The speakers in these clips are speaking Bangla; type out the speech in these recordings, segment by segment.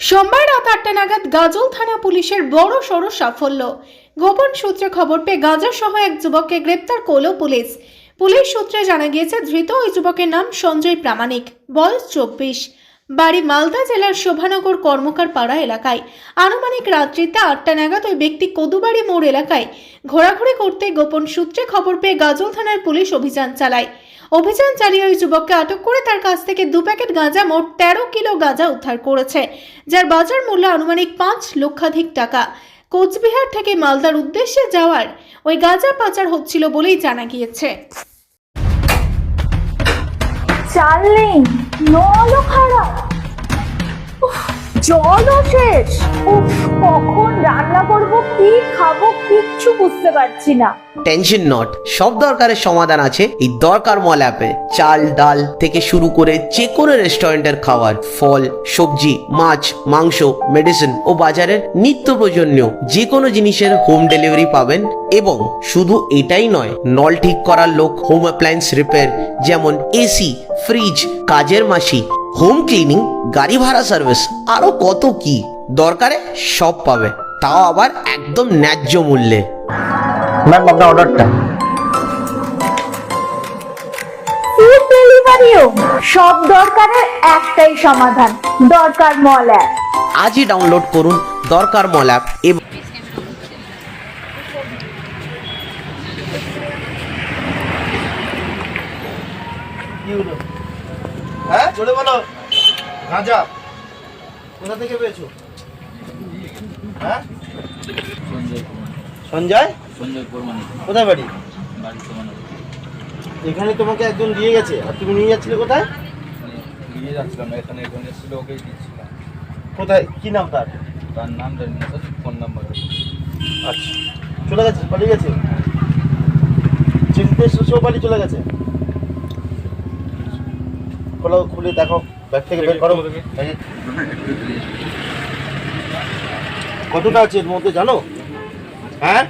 সোমবার রাত আটটা নাগাদ গাজল থানা পুলিশের বড় সড় সাফল্য। গোপন সূত্রে খবর পেয়ে গাজা সহ এক যুবককে গ্রেপ্তার করল পুলিশ। পুলিশ সূত্রে জানা গিয়েছে, ধৃত ওই যুবকের নাম সঞ্জয় প্রামাণিক, বয়স চব্বিশ। বাড়ি মালদা জেলার শোভানগর কর্মকার পাড়া এলাকায়। আনুমানিক রাত্রিতে আটটা নাগাদ ওই ব্যক্তি কদুবাড়ি মোড় এলাকায় ঘোরাঘুরি করতে গোপন সূত্রে খবর পেয়ে গাজল থানার পুলিশ অভিযান চালায়। অভিযান চালিয়ে ওই যুবককে আটক করে তার কাছ থেকে দু প্যাকেট গাঁজা মোট তেরো কিলো গাঁজা উদ্ধার করেছে, যার বাজার মূল্য আনুমানিক পাঁচ লক্ষাধিক টাকা। কোচবিহার থেকে মালদার উদ্দেশ্যে যাওয়ার ওই গাঁজা পাচার হচ্ছিল বলেই জানা গিয়েছে। নেই নলও খারাপ। জলও শেষ। উফ, কখন রান্না করব কি খাব কিচ্ছু বুঝতে পারছি না। টেনশন নট সব দরকারের সমাধান আছে এই দরকার মল অ্যাপে চাল, ডাল থেকে শুরু করে যে কোনো রেস্টুরেন্টের খাবার, ফল, সবজি, মাছ, মাংস মেডিসিন ও বাজারের নিত্য প্রয়োজনীয় যে কোনো জিনিসের হোম ডেলিভারি পাবেন এবং শুধু এটাই নয়, নল ঠিক করার লোক হোম অ্যাপ্লায়েন্স রিপেয়ার যেমন এসি ফ্রিজ কাজের মাসি হোম ক্লিনিং গাড়ি ভাড়া সার্ভিস আরও কত কি দরকারে সব পাবে। তাও আবার একদম ন্যায্য মূল্যে। ম্যাম আপনার অর্ডারটা ফুড ডেলিভারিও সব দরকারের একটাই সমাধান দরকার মল অ্যাপ আজই ডাউনলোড করুন দরকার মল অ্যাপ এবং কি হ্যাঁ চলে বলো। গাঁজা কোথা থেকে পেয়েছ? হ্যাঁ? সঞ্জয়? সঞ্জয় কোথায় বাড়ি? বাড়ি এখানে তোমাকে একজন দিয়ে গেছে আর তুমি নিয়ে যাচ্ছিলে কোথায়? নিয়ে যাচ্ছিলাম এখানে এখানে এসেছিল ওকেই দিচ্ছিলাম। কোথায়? কি নাম তার? তার নাম জানি না স্যার ফোন নাম্বার আচ্ছা চলে গেছে পালিয়ে গেছে? চিনতে এসেছেও বাড়ি চলে গেছে? খোলো খুলে দেখো ব্যাগ থেকে বের করো। কতটা আছে এর মধ্যে জানো? হ্যাঁ?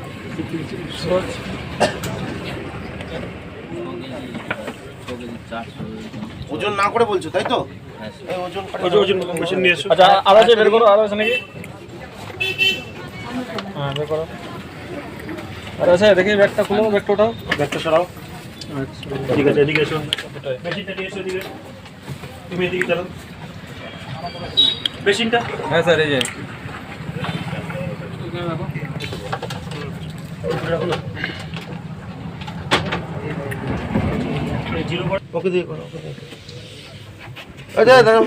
ওজন না করে বলছো তাই তো? হ্যাঁ এই ওজন ওজন মেশিন নিয়ে এসো। আচ্ছা আরও আছে বের করো আরও আছে নাকি হ্যাঁ বের করো। আরও আছে দেখি ব্যাগটা খুলো ব্যাগটা ওঠাও। ব্যাগটা সরাও। আচ্ছা ঠিক আছে এদিকে এসো। মেশিনটা নিয়ে এসো এদিকে। তুমি এদিকে চলো। মেশিনটা? হ্যাঁ স্যার এই যে। ওকে দিয়ে করো ওকে দিয়ে করো। এই দাঁড়াও, দাঁড়াও